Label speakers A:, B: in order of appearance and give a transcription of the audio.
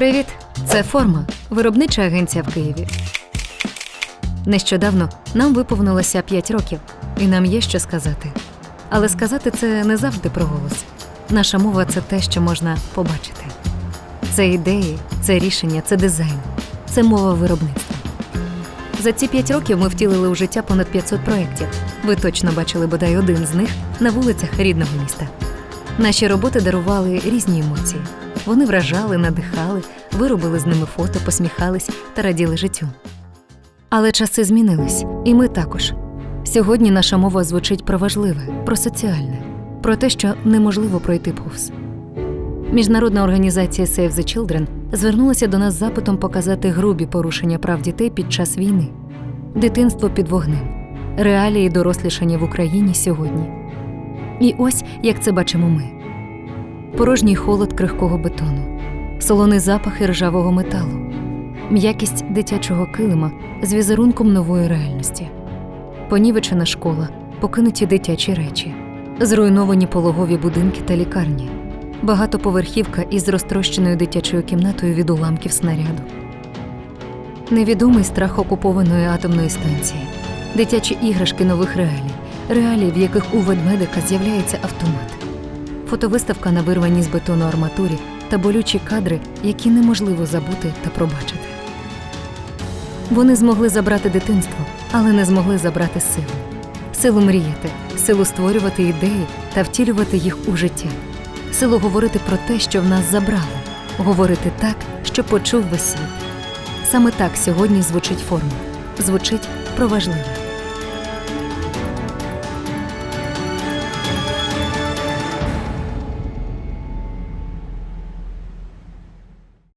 A: Привіт! Це форма, виробнича агенція в Києві. Нещодавно нам виповнилося 5 років, і нам є що сказати. Але сказати це не завжди про голос. Наша мова це те, що можна побачити. Це ідеї, це рішення, це дизайн, це мова виробництва. За ці 5 років ми втілили у життя понад 500 проєктів. Ви точно бачили бодай один з них на вулицях рідного міста. Наші роботи дарували різні емоції. Вони вражали, надихали, ви робили з ними фото, посміхались та раділи життю. Але часи змінились, і ми також. Сьогодні наша мова звучить про важливе, про соціальне, про те, що неможливо пройти повз. Міжнародна організація Save the Children звернулася до нас з запитом показати грубі порушення прав дітей під час війни, дитинство під вогнем, реалії дорослішання в Україні сьогодні. І ось як це бачимо ми: порожній холод крихкого бетону, солоний запах ржавого металу, м'якість дитячого килима з візерунком нової реальності, понівечена школа, покинуті дитячі речі, зруйновані пологові будинки та лікарні, багатоповерхівка із розтрощеною дитячою кімнатою від уламків снаряду. Невідомий страх окупованої атомної станції, дитячі іграшки нових реалій, реалій, в яких у ведмедика з'являється автомат, фотовиставка на вирваній з бетону арматурі та болючі кадри, які неможливо забути та пробачити. Вони змогли забрати дитинство, але не змогли забрати силу. Силу мріяти, силу створювати ідеї та втілювати їх у життя, силу говорити про те, що в нас забрали, говорити так, що почув весь світ. Саме так сьогодні звучить форма, звучить про важливе.